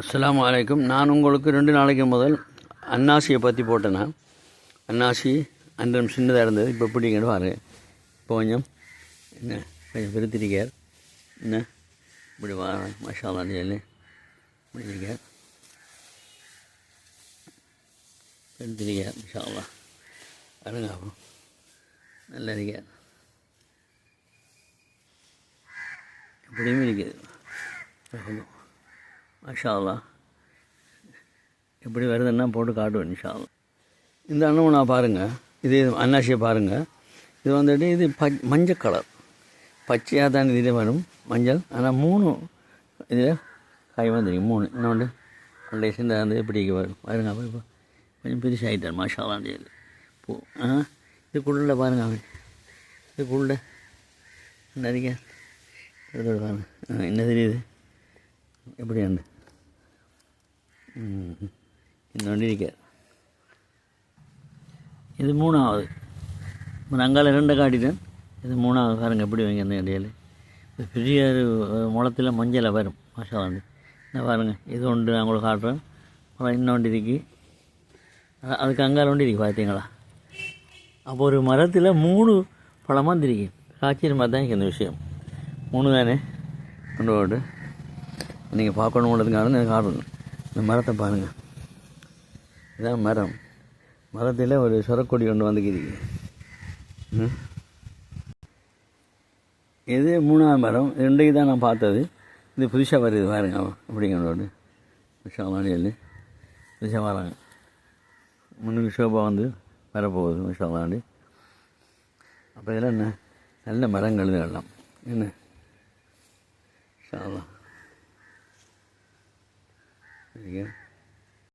அஸ்லாம் அலைக்கும். நான் உங்களுக்கு ரெண்டு நாளைக்கு முதல் அன்னாசியை பற்றி போட்டேன்னா அன்னாசி அன்றம் சின்னதாக இருந்தது. இப்போ பிடிங்கன்னு பாரு. இப்போ கொஞ்சம் என்ன? கொஞ்சம் பெருத்திருக்கார் என்ன? இப்படி வா மசாலான்னு சொல்லி. பிடிச்சிருக்கார் பெருத்திருக்கார் மசாலா அருங்க நல்லா இருக்கார். இப்படியும் இருக்குது. மஷாலா எப்படி வருதுன்னா போட்டு காட்டுவேன் இன்ஷாலா இந்த அண்ணவனா பாருங்கள் இது அன்னாசியை பாருங்கள் இது வந்துட்டு இது பச் மஞ்சள் கலர். பச்சையாக தான் இதில் வரும். மஞ்சள். ஆனால் மூணு இதில் காய் வந்துருக்கு. மூணு. இன்னொன்று அப்படியே சேர்ந்து அந்த இப்படி வரும் பாருங்க அப்போ இப்போ கொஞ்சம் பெருசாகிட்டார் மஷாலான் செய்யுது பூ ஆ? இது குள்ள பாருங்க அவன் இது குள்ள நிறைய பாருங்க. என்ன தெரியுது? எப்படி அந்த இன்னொன்று இது மூணாவது. அங்கால இரண்டை காட்டிட்டேன். இது மூணாவது பாருங்கள் எப்படி வைங்க அந்த இடையில. இது பெரிய முளத்தில் மஞ்சளை வரும். மசாலாண்டு இந்த பாருங்கள் இது ஒன்று நான் உங்களுக்கு காட்டுறேன். அப்புறம் இன்னொன்று இருக்கு. அதுக்கு அங்கால ஒன்று இருக்கு பார்த்தீங்களா? அப்போ ஒரு மரத்தில் மூணு பழமாக இருந்திருக்கு ஆச்சரியமாக தான் இந்த விஷயம். மூணு தானே? கொண்டு போட்டு. நீங்கள் பார்க்கணும் நான் காட்டணும் இந்த மரத்தை பாருங்கள் இதான் மரம். மரத்தில் ஒரு சொரக்கொடி ஒன்று வந்துக்கிறீங்க ம். இது மூணாவது மரம். ரெண்டைக்கு தான் நான் பார்த்தது. இது புதுசாக வருது பாருங்க. அப்படிங்கிறோடு புதுசாக மாடியில் புதுசாக வராங்க. முன்னுக்கு ஷோபா வந்து வரப்போகுது விஷாலாண்டு அப்போ இதெல்லாம் என்ன? நல்ல மரங்கள் இதெல்லாம். என்ன? இன்ஷா Igen.